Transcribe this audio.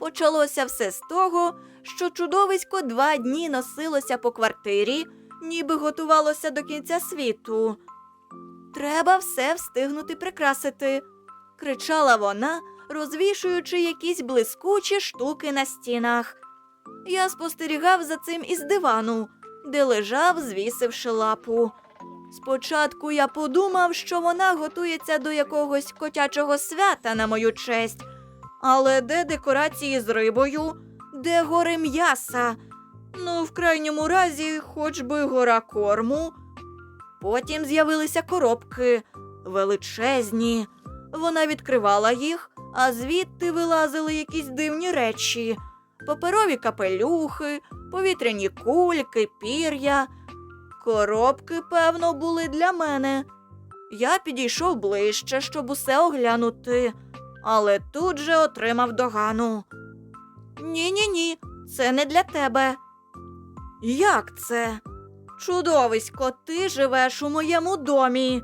Почалося все з того, що чудовисько два дні носилося по квартирі, ніби готувалося до кінця світу. Треба все встигнути прикрасити, кричала вона, розвішуючи якісь блискучі штуки на стінах. Я спостерігав за цим із дивану, де лежав, звісивши лапу. Спочатку я подумав, що вона готується до якогось котячого свята на мою честь. Але де декорації з рибою, де гори м'яса? Ну, в крайньому разі, хоч би гора корму. Потім з'явилися коробки величезні. Вона відкривала їх, а звідти вилазили якісь дивні речі: паперові капелюхи, повітряні кульки, пір'я. Коробки, певно, були для мене. Я підійшов ближче, щоб усе оглянути, але тут же отримав догану. Ні, ні, ні, це не для тебе. Як це? Чудовисько, ти живеш у моєму домі.